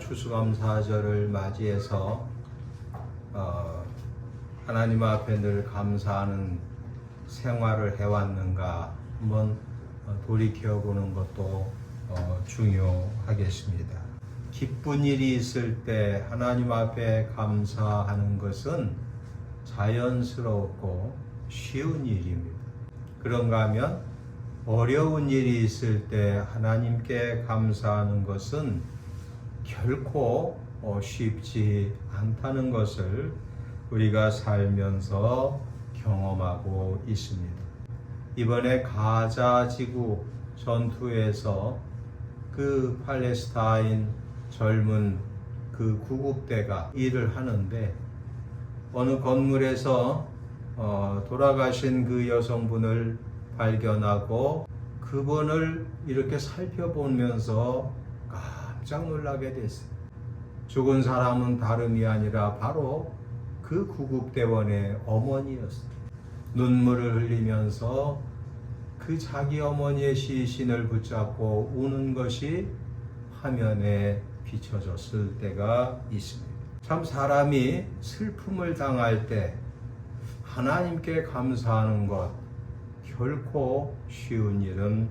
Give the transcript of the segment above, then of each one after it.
추수감사절을 맞이해서 어, 하나님 앞에 늘 감사하는 생활을 해왔는가 한번 어, 돌이켜 보는 것도 어, 중요하겠습니다. 기쁜 일이 있을 때 하나님 앞에 감사하는 것은 자연스럽고 쉬운 일입니다. 그런가 하면 어려운 일이 있을 때 하나님께 감사하는 것은 결코 어, 쉽지 않다는 것을 우리가 살면서 경험하고 있습니다. 이번에 가자 지구 전투에서 그 팔레스타인 젊은 그 구국대가 일을 하는데 어느 건물에서 어, 돌아가신 그 여성분을 발견하고 그분을 이렇게 살펴보면서 깜짝 놀라게 됐어요. 죽은 사람은 다름이 아니라 바로 그 구국대원의 어머니였어요. 눈물을 흘리면서 그 자기 어머니의 시신을 붙잡고 우는 것이 화면에 비춰졌을 때가 있습니다. 참 사람이 슬픔을 당할 때 하나님께 감사하는 것 결코 쉬운 일은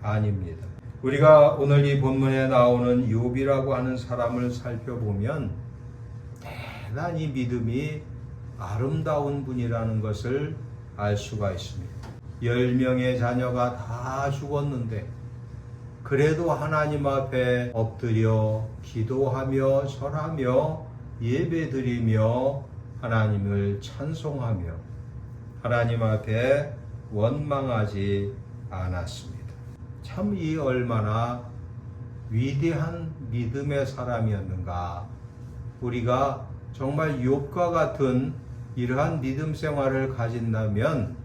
아닙니다. 우리가 오늘 이 본문에 나오는 욥이라고 하는 사람을 살펴보면 대단히 믿음이 아름다운 분이라는 것을 알 수가 있습니다. 열 명의 자녀가 다 죽었는데 그래도 하나님 앞에 엎드려 기도하며 절하며 예배드리며 하나님을 찬송하며 하나님 앞에 원망하지 않았습니다. 참 이 얼마나 위대한 믿음의 사람이었는가. 우리가 정말 욥과 같은 이러한 믿음 생활을 가진다면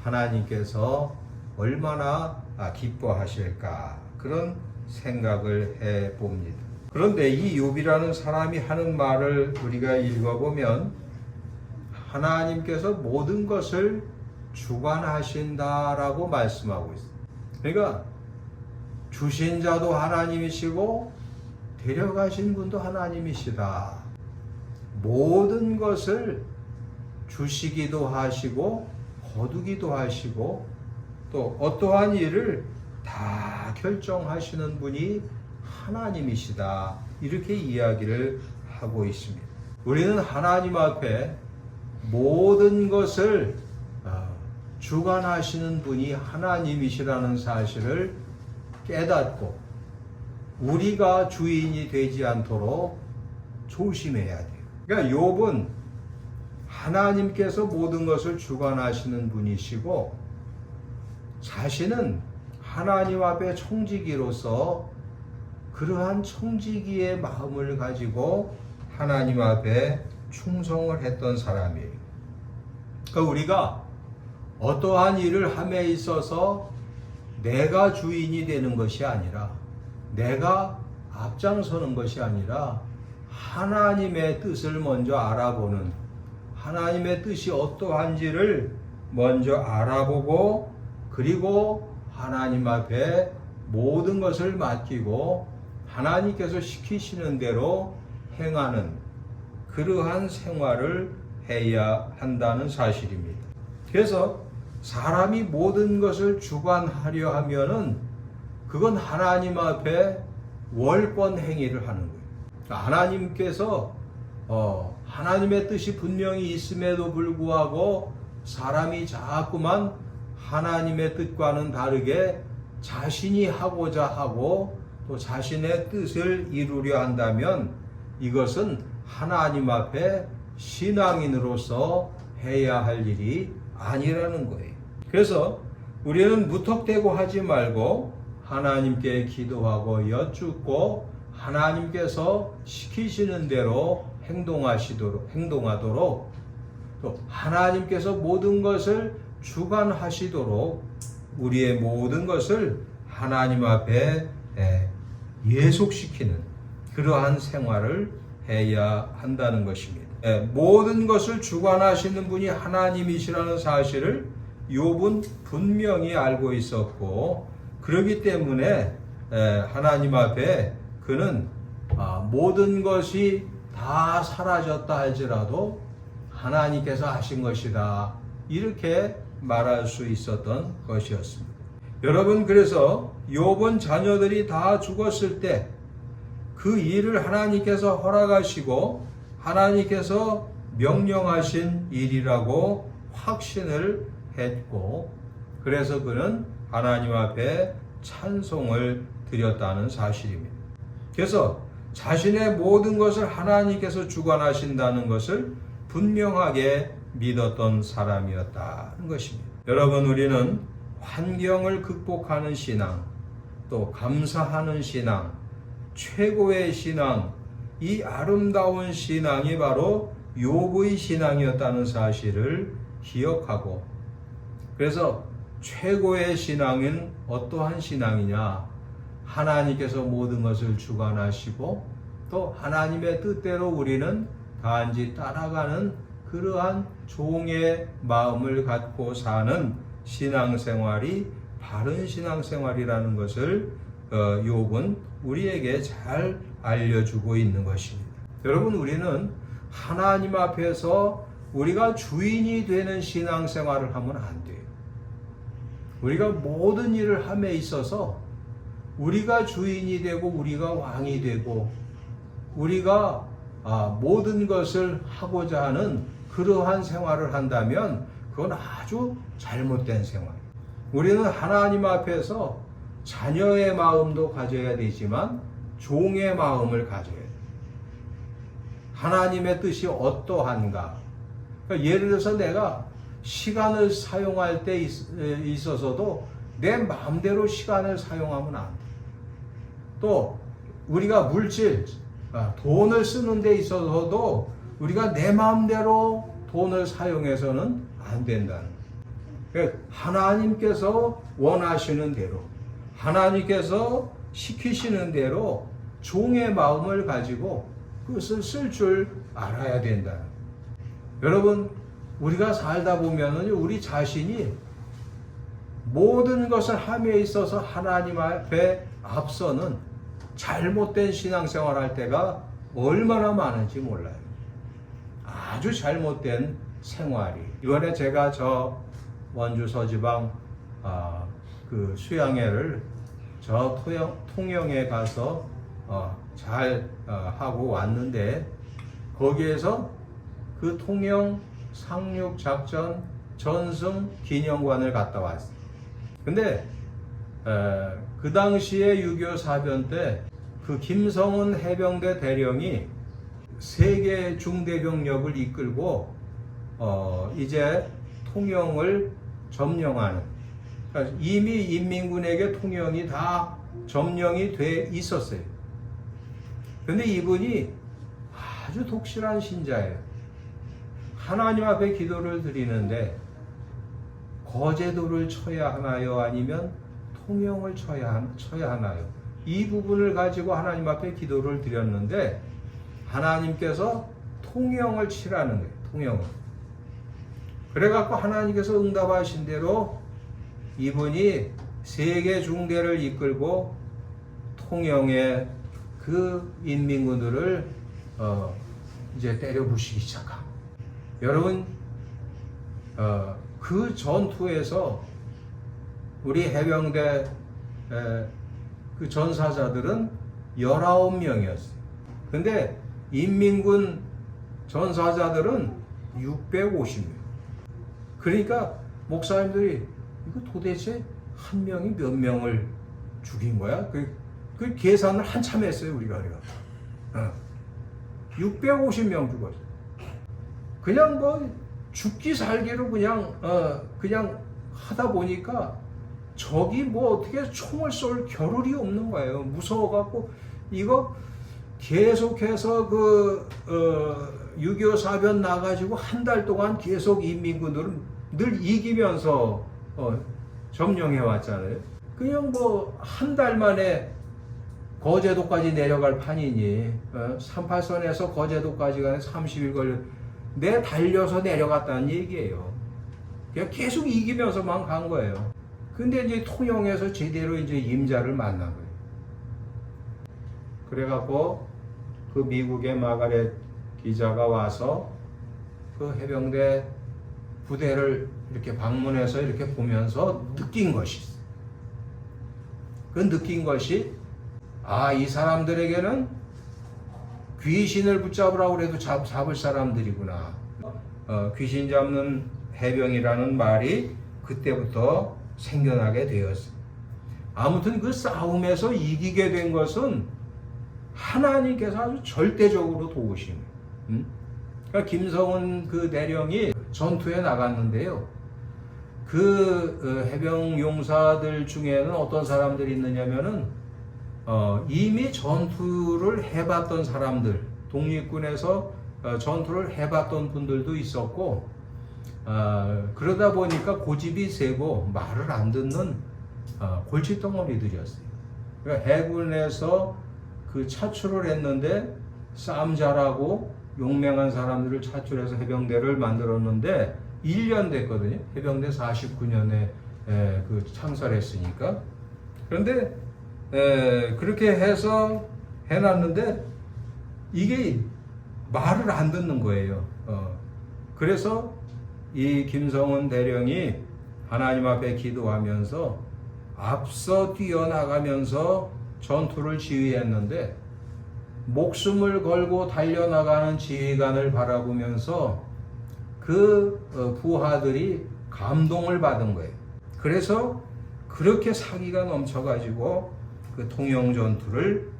하나님께서 얼마나 기뻐하실까 그런 생각을 해 봅니다. 그런데 이 욥이라는 사람이 하는 말을 우리가 읽어 보면 하나님께서 모든 것을 주관하신다라고 말씀하고 있어요. 그러니까 주신 자도 하나님이시고 데려가신 분도 하나님이시다. 모든 것을 주시기도 하시고 거두기도 하시고 또 어떠한 일을 다 결정하시는 분이 하나님이시다. 이렇게 이야기를 하고 있습니다. 우리는 하나님 앞에 모든 것을 어, 주관하시는 분이 하나님이시라는 사실을 깨닫고 우리가 주인이 되지 않도록 조심해야 돼요. 그러니까 욥은 하나님께서 모든 것을 주관하시는 분이시고 자신은 하나님 앞에 청지기로서 그러한 청지기의 마음을 가지고 하나님 앞에 충성을 했던 사람이에요. 그러니까 우리가 어떠한 일을 함에 있어서 내가 주인이 되는 것이 아니라 내가 앞장서는 것이 아니라 하나님의 뜻을 먼저 알아보는 하나님의 뜻이 어떠한지를 먼저 알아보고 그리고 하나님 앞에 모든 것을 맡기고 하나님께서 시키시는 대로 행하는 그러한 생활을 해야 한다는 사실입니다. 그래서 사람이 모든 것을 주관하려 하면은 그건 하나님 앞에 월권 행위를 하는 거예요. 그러니까 하나님께서 어, 하나님의 뜻이 분명히 있음에도 불구하고 사람이 자꾸만 하나님의 뜻과는 다르게 자신이 하고자 하고 또 자신의 뜻을 이루려 한다면 이것은 하나님 앞에 신앙인으로서 해야 할 일이 아니라는 거예요. 그래서 우리는 무턱대고 하지 말고 하나님께 기도하고 여쭙고 하나님께서 시키시는 대로 행동하시도록 행동하도록 또 하나님께서 모든 것을 주관하시도록 우리의 모든 것을 하나님 앞에 예속시키는 그러한 생활을 해야 한다는 것입니다. 모든 것을 주관하시는 분이 하나님이시라는 사실을 욥은 분명히 알고 있었고 그렇기 때문에 하나님 앞에 그는 아, 모든 것이 다 사라졌다 할지라도 하나님께서 하신 것이다. 이렇게 말할 수 있었던 것이었습니다. 여러분 그래서 욥은 자녀들이 다 죽었을 때 그 일을 하나님께서 허락하시고 하나님께서 명령하신 일이라고 확신을 했고 그래서 그는 하나님 앞에 찬송을 드렸다는 사실입니다. 그래서 자신의 모든 것을 하나님께서 주관하신다는 것을 분명하게 믿었던 사람이었다는 것입니다. 여러분, 우리는 환경을 극복하는 신앙, 또 감사하는 신앙, 최고의 신앙, 이 아름다운 신앙이 바로 욥의 신앙이었다는 사실을 기억하고 그래서 최고의 신앙은 어떠한 신앙이냐? 하나님께서 모든 것을 주관하시고 또 하나님의 뜻대로 우리는 단지 따라가는 그러한 종의 마음을 갖고 사는 신앙생활이 바른 신앙생활이라는 것을 어, 욥은 우리에게 잘 알려주고 있는 것입니다. 여러분 우리는 하나님 앞에서 우리가 주인이 되는 신앙생활을 하면 안 돼요. 우리가 모든 일을 함에 있어서 우리가 주인이 되고 우리가 왕이 되고 우리가 아, 모든 것을 하고자 하는 그러한 생활을 한다면 그건 아주 잘못된 생활. 우리는 하나님 앞에서 자녀의 마음도 가져야 되지만 종의 마음을 가져야 돼. 하나님의 뜻이 어떠한가? 그러니까 예를 들어서 내가 시간을 사용할 때 있, 어서도 내 마음대로 시간을 사용하면 안 돼. 또 우리가 물질, 아, 돈을 쓰는 데 있어서도 우리가 내 마음대로 돈을 사용해서는 안 된다는 거예요. 하나님께서 원하시는 대로, 하나님께서 시키시는 대로 종의 마음을 가지고 그것을 쓸 줄 알아야 된다. 여러분, 우리가 살다 보면은 우리 자신이 모든 것을 함에 있어서 하나님 앞에 앞서는 잘못된 신앙생활 할 때가 얼마나 많은지 몰라요. 아주 잘못된 생활이. 이번에 제가 저 원주 서지방 아, 그 수양회를 저 토영, 통영에 가서 어, 잘 어, 하고 왔는데 거기에서 그 통영 상륙 작전 전승 기념관을 갔다 왔어요. 근데 에, 그 당시에 6.25 사변 때 그 김성은 해병대 대령이 세계 중대병력을 이끌고 어, 이제 통영을 점령하는 그러니까 이미 인민군에게 통영이 다 점령이 돼 있었어요. 근데 이분이 아주 독실한 신자예요. 하나님 앞에 기도를 드리는데 거제도를 쳐야 하나요? 아니면 통영을 쳐야, 쳐야 하나요? 이 부분을 가지고 하나님 앞에 기도를 드렸는데 하나님께서 통영을 치라는 거예요. 통영을. 그래갖고 하나님께서 응답하신 대로 이분이 세계 중대를 이끌고 통영의 그 인민군들을 어 이제 때려 부시기 시작함. 여러분 어, 그 전투에서 우리 해병대 에, 그 전사자들은 19명이었어요. 근데 인민군 전사자들은 650명. 그러니까 목사님들이 이거 도대체 한 명이 몇 명을 죽인 거야? 그, 그 계산을 한참 했어요, 우리가. 어. 650명 죽었어. 그냥 뭐 죽기 살기로 그냥 어 그냥 하다 보니까 적이 뭐 어떻게 총을 쏠 겨를이 없는 거예요. 무서워갖고 이거 계속해서 그6.25 사변 나가지고 한 달 동안 계속 인민군들은 늘 이기면서 어, 점령해 왔잖아요. 그냥 뭐 한 달 만에 거제도까지 내려갈 판이니 어? 38선에서 거제도까지 가는 30일 걸려 내 달려서 내려갔다는 얘기예요. 그냥 계속 이기면서만 간 거예요. 근데 이제 통영에서 제대로 이제 임자를 만난 거예요. 그래갖고 그 미국의 마가렛 기자가 와서 그 해병대 부대를 이렇게 방문해서 이렇게 보면서 느낀 것이. 그 느낀 것이 아 이 사람들에게는 귀신을 붙잡으라고 해도 잡, 잡을 사람들이구나. 어, 귀신 잡는 해병이라는 말이 그때부터 생겨나게 되었어요. 아무튼 그 싸움에서 이기게 된 것은 하나님께서 아주 절대적으로 도우신. 음? 그러니까 김성은 그 대령이 전투에 나갔는데요. 그 어, 해병 용사들 중에는 어떤 사람들이 있느냐면은 어, 이미 전투를 해봤던 사람들, 독립군에서 어, 전투를 해봤던 분들도 있었고, 어, 그러다 보니까 고집이 세고 말을 안 듣는 어, 골칫덩어리들이었어요. 그러니까 해군에서 그 차출을 했는데 싸움 잘하고 용맹한 사람들을 차출해서 해병대를 만들었는데 1년 됐거든요. 해병대 49년에 그 창설했으니까. 그런데 에, 그렇게 해서 해놨는데 이게 말을 안 듣는 거예요. 어. 그래서 이 김성은 대령이 하나님 앞에 기도하면서 앞서 뛰어나가면서 전투를 지휘했는데 목숨을 걸고 달려나가는 지휘관을 바라보면서 그 어, 부하들이 감동을 받은 거예요. 그래서 그렇게 사기가 넘쳐가지고 그 통영 전투를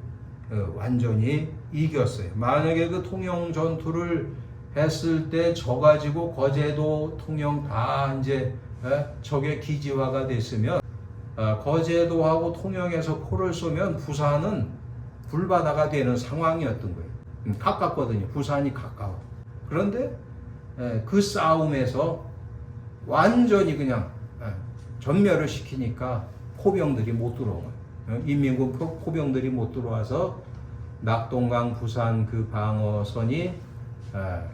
어, 완전히 이겼어요. 만약에 그 통영 전투를 했을 때 져가지고 거제도 통영 다 이제 에, 적의 기지화가 됐으면 어, 거제도하고 통영에서 포를 쏘면 부산은 불바다가 되는 상황이었던 거예요. 음, 가깝거든요. 부산이 가까워. 그런데 에, 그 싸움에서 완전히 그냥 에, 전멸을 시키니까 포병들이 못 들어온 거예요. 어, 인민군 포- 포병들이 못 들어와서 낙동강 부산 그 방어선이 에,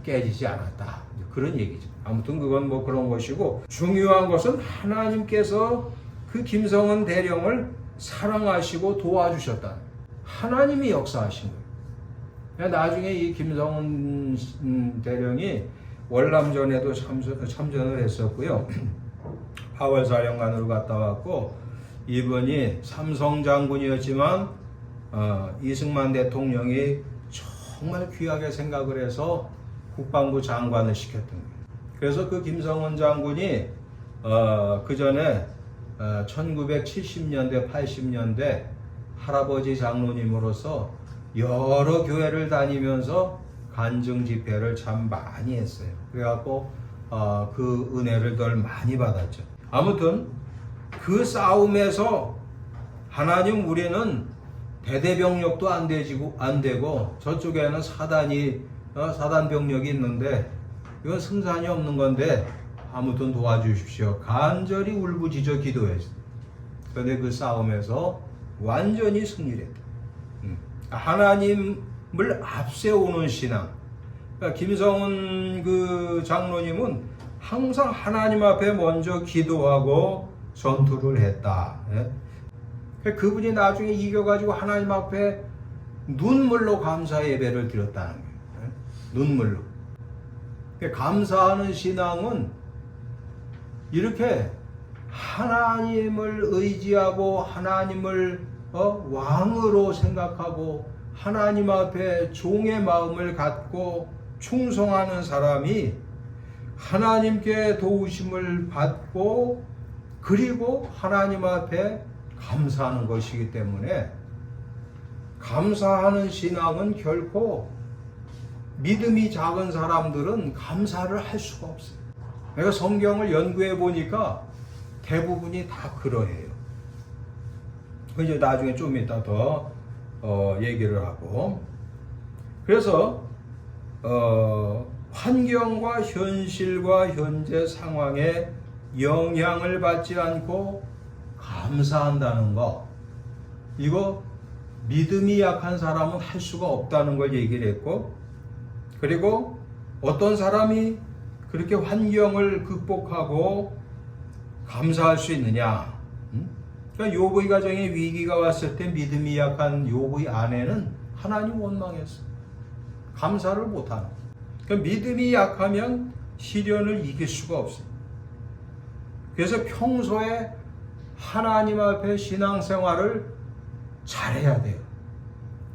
깨지지 않았다. 그런 얘기죠. 아무튼 그건 뭐 그런 것이고 중요한 것은 하나님께서 그 김성은 대령을 사랑하시고 도와주셨다. 하나님이 역사하신 거예요. 그러니까 나중에 이 김성은 음, 대령이 월남전에도 참전, 참전 을 했었고요. 하월 사령관으로 갔다 왔고 이분이 삼성 장군이었지만 어, 이승만 대통령이 정말 귀하게 생각을 해서 국방부 장관을 시켰던 거예요. 그래서 그 김성은 장군이 어, 그 전에 어, 1970년대, 80년대 할아버지 장로님으로서 여러 교회를 다니면서 간증 집회를 참 많이 했어요. 그래갖고 어, 그 은혜를 덜 많이 받았죠. 아무튼 그 싸움에서 하나님 우리는 대대병력도 안 되지고 안 되고 저쪽에는 사단이 어, 사단 병력이 있는데 이건 승산이 없는 건데 아무튼 도와주십시오. 간절히 울부짖어 기도했어요. 그런데 그 싸움에서 완전히 승리를 했다. 음. 하나님을 앞세우는 신앙. 그러니까 김성은 그 장로님은 항상 하나님 앞에 먼저 기도하고 전투를 했다. 예? 그러니까 그분이 나중에 이겨가지고 하나님 앞에 눈물로 감사 예배를 드렸다는 거예요. 예? 눈물로. 그러니까 감사하는 신앙은 이렇게 하나님을 의지하고 하나님을 어? 왕으로 생각하고 하나님 앞에 종의 마음을 갖고 충성하는 사람이 하나님께 도우심을 받고 그리고 하나님 앞에 감사하는 것이기 때문에 감사하는 신앙은 결코 믿음이 작은 사람들은 감사를 할 수가 없어요. 내가 성경을 연구해 보니까 대부분이 다 그러해요. 그 이제 나중에 좀 이따 더 어, 얘기를 하고 그래서 어, 환경과 현실과 현재 상황에 영향을 받지 않고 감사한다는 거 이거 믿음이 약한 사람은 할 수가 없다는 걸 얘기를 했고 그리고 어떤 사람이 그렇게 환경을 극복하고 감사할 수 있느냐? 음? 그러니까 요보이 가정에 위기가 왔을 때 믿음이 약한 요보이 아내는 하나님 원망했어. 감사를 못하는. 그러니까 믿음이 약하면 시련을 이길 수가 없어요. 그래서 평소에 하나님 앞에 신앙생활을 잘해야 돼요.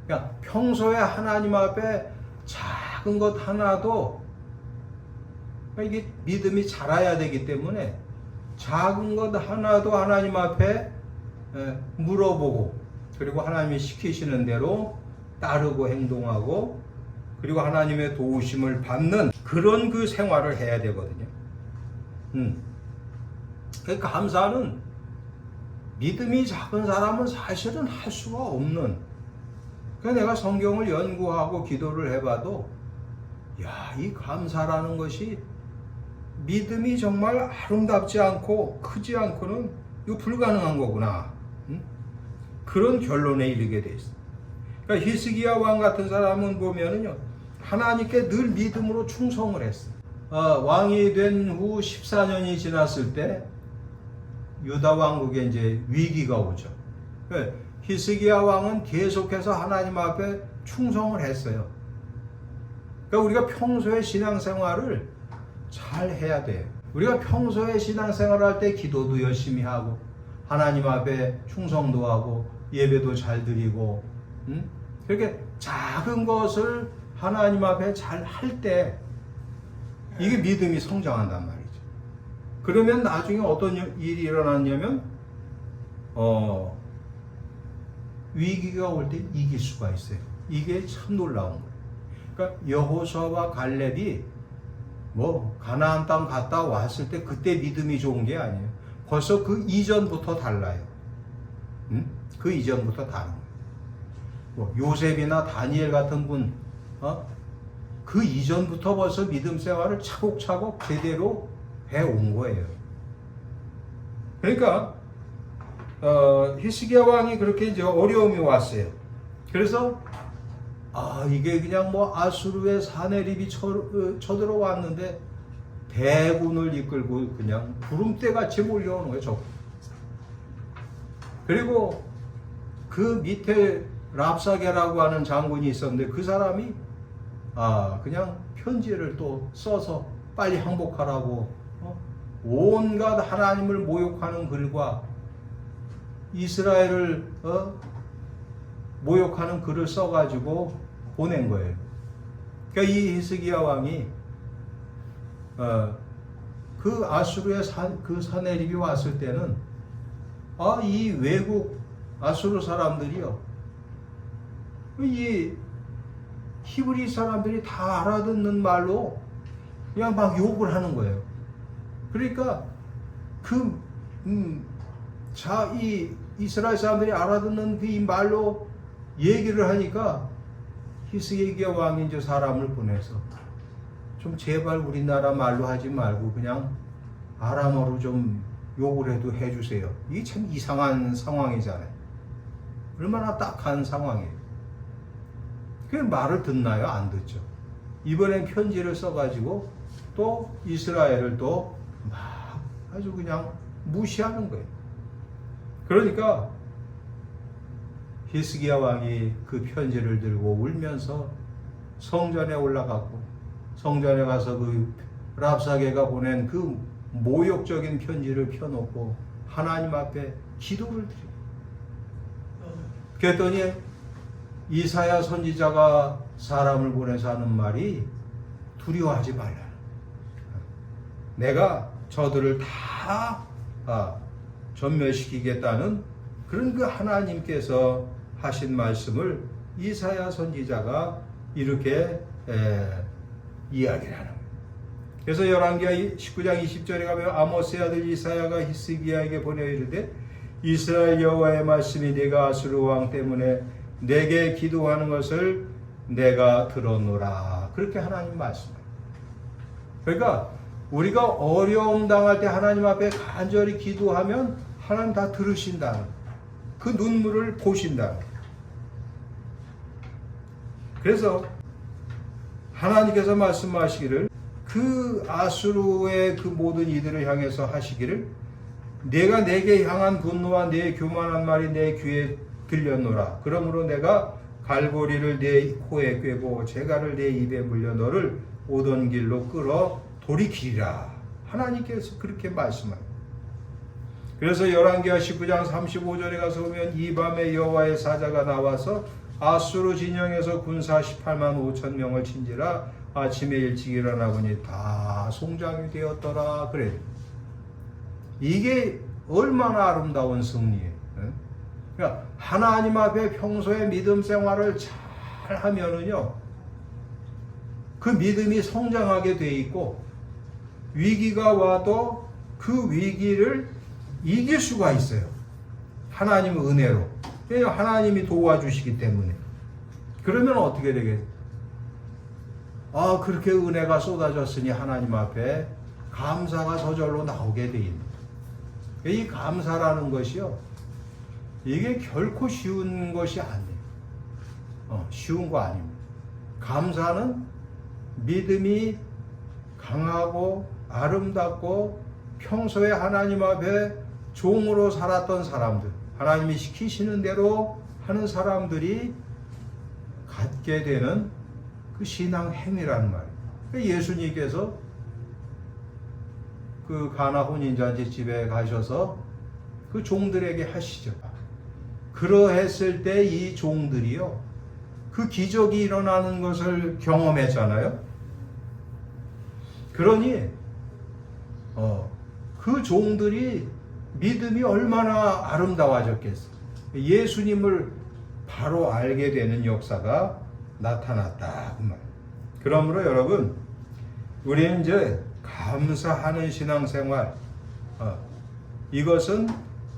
그러니까 평소에 하나님 앞에 작은 것 하나도 그러니까 이게 믿음이 자라야 되기 때문에 작은 것 하나도 하나님 앞에 에, 물어보고 그리고 하나님이 시키시는 대로 따르고 행동하고 그리고 하나님의 도우심을 받는 그런 그 생활을 해야 되거든요. 음. 그 감사는 믿음이 작은 사람은 사실은 할 수가 없는. 그러니까 내가 성경을 연구하고 기도를 해봐도 야, 이 감사라는 것이 믿음이 정말 아름답지 않고 크지 않고는 이거 불가능한 거구나. 음? 그런 결론에 이르게 돼 있어. 그러니까 히스기야 왕 같은 사람은 보면은요 하나님께 늘 믿음으로 충성을 했어. 어, 왕이 된 후 14년이 지났을 때 유다 왕국에 이제 위기가 오죠. 그 히스기야 왕은 계속해서 하나님 앞에 충성을 했어요. 그러니까 우리가 평소에 신앙생활을 잘 해야 돼요. 우리가 평소에 신앙생활을 할때 기도도 열심히 하고 하나님 앞에 충성도 하고 예배도 잘 드리고 음? 그렇게 작은 것을 하나님 앞에 잘 할 때 이게 믿음이 성장한단 말이죠. 그러면 나중에 어떤 일이 일어났냐면 어 위기가 올 때 이길 수가 있어요. 이게 참 놀라운 거예요. 그러니까 여호수아와 갈렙이 뭐 가나안 땅 갔다 왔을 때 그때 믿음이 좋은 게 아니에요. 벌써 그 이전부터 달라요. 음? 그 이전부터 다른. 뭐 요셉이나 다니엘 같은 분, 어? 그 이전부터 벌써 믿음 생활을 차곡차곡 제대로 해온 거예요. 그러니까 어, 히스기야 왕이 그렇게 이제 어려움이 왔어요. 그래서 아 이게 그냥 뭐 아수르의 사내립이 쳐, 어, 쳐들어왔는데 대군을 이끌고 그냥 구름대 같이 몰려오는 거예요. 저. 그리고 그 밑에 랍사게라고 하는 장군이 있었는데 그 사람이 아 그냥 편지를 또 써서 빨리 항복하라고 어? 온갖 하나님을 모욕하는 글과 이스라엘을 어? 모욕하는 글을 써가지고 보낸 거예요. 그러니까 이 히스기야 왕이 어, 그 아수르의 산, 그 사내립이 왔을 때는 아 이 외국 아수르 사람들이요 이 히브리 사람들이 다 알아듣는 말로 그냥 막 욕을 하는 거예요. 그러니까 그 음, 자, 이 이스라엘 사람들이 알아듣는 그이 말로 얘기를 하니까 히스기야 왕이 이제 사람을 보내서 좀 제발 우리나라 말로 하지 말고 그냥 아람어로 좀 욕을 해도 해주세요. 이게 참 이상한 상황이잖아요. 얼마나 딱한 상황이에요. 그 말을 듣나요? 안 듣죠. 이번엔 편지를 써가지고 또 이스라엘을 또 막 아주 그냥 무시하는 거예요. 그러니까 히스기야 왕이 그 편지를 들고 울면서 성전에 올라갔고 성전에 가서 그 랍사게가 보낸 그 모욕적인 편지를 펴놓고 하나님 앞에 기도를 드려요. 그랬더니 이사야 선지자가 사람을 보내서 하는 말이 두려워하지 말라. 내가 저들을 다 아, 전멸시키겠다는 그런 그 하나님께서 하신 말씀을 이사야 선지자가 이렇게 에, 이야기를 하는 거예요. 그래서 열왕기하 19장 20절에 가면 아모스의 아들 이사야가 히스기야에게 보내 이르되 이스라엘 여호와의 말씀이 네가 아수르 왕 때문에 내게 기도하는 것을 내가 들었노라. 그렇게 하나님 말씀해요. 그러니까 우리가 어려움 당할 때 하나님 앞에 간절히 기도하면 하나님 다 들으신다는 그 눈물을 보신다는 그래서 하나님께서 말씀하시기를 그 아수르의 그 모든 이들을 향해서 하시기를 내가 내게 향한 분노와 내 교만한 말이 내 귀에 들렸노라. 그러므로 내가 갈고리를 내 코에 꿰고 재갈을 내 입에 물려 너를 오던 길로 끌어 돌이키리라. 하나님께서 그렇게 말씀합니다. 그래서 열왕기하 19장 35절에 가서 보면 이 밤에 여호와의 사자가 나와서 아수르 진영에서 군사 18만 5천 명을 친지라 아침에 일찍 일어나 보니 다 송장이 되었더라 그래. 이게 얼마나 아름다운 승리예요. 예? 그러니까 하나님 앞에 평소에 믿음 생활을 잘 하면은요. 그 믿음이 성장하게 돼 있고 위기가 와도 그 위기를 이길 수가 있어요. 하나님 은혜로. 왜냐 하나님이 도와주시기 때문에. 그러면 어떻게 되겠어요? 아, 그렇게 은혜가 쏟아졌으니 하나님 앞에 감사가 저절로 나오게 돼 있는. 이 감사라는 것이요. 이게 결코 쉬운 것이 아니에요. 어, 쉬운 거 아닙니다. 감사는 믿음이 강하고 아름답고 평소에 하나님 앞에 종으로 살았던 사람들, 하나님이 시키시는 대로 하는 사람들이 갖게 되는 그 신앙 행위라는 말이에요. 그 예수님께서 그 가나 혼인잔치 집에 가셔서 그 종들에게 하시죠. 그러했을 때 이 종들이요. 그 기적이 일어나는 것을 경험했잖아요. 그러니 어, 그 종들이 믿음이 얼마나 아름다워졌겠어. 예수님을 바로 알게 되는 역사가 나타났다. 그 말. 그러므로 여러분, 우리는 이제 감사하는 신앙생활, 어, 이것은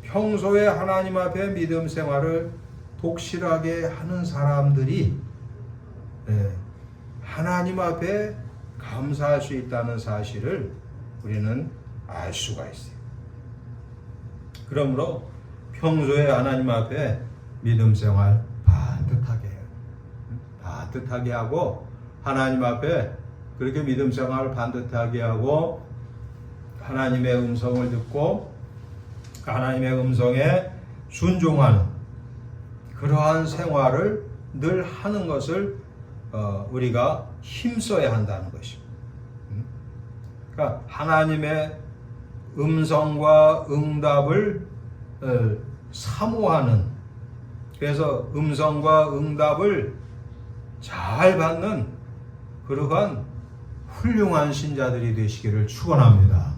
평소에 하나님 앞에 믿음 생활을 독실하게 하는 사람들이 예, 하나님 앞에 감사할 수 있다는 사실을 우리는 알 수가 있어요. 그러므로 평소에 하나님 앞에 믿음 생활 반듯하게. 반듯하게 하고 하나님 앞에 그렇게 믿음 생활을 반듯하게 하고 하나님의 음성을 듣고 하나님의 음성에 순종하는 그러한 생활을 늘 하는 것을 어, 우리가 힘써야 한다는 것입니다. 음? 그러니까 하나님의 음성과 응답을 어, 사모하는 그래서 음성과 응답을 잘 받는 그러한 훌륭한 신자들이 되시기를 축원합니다.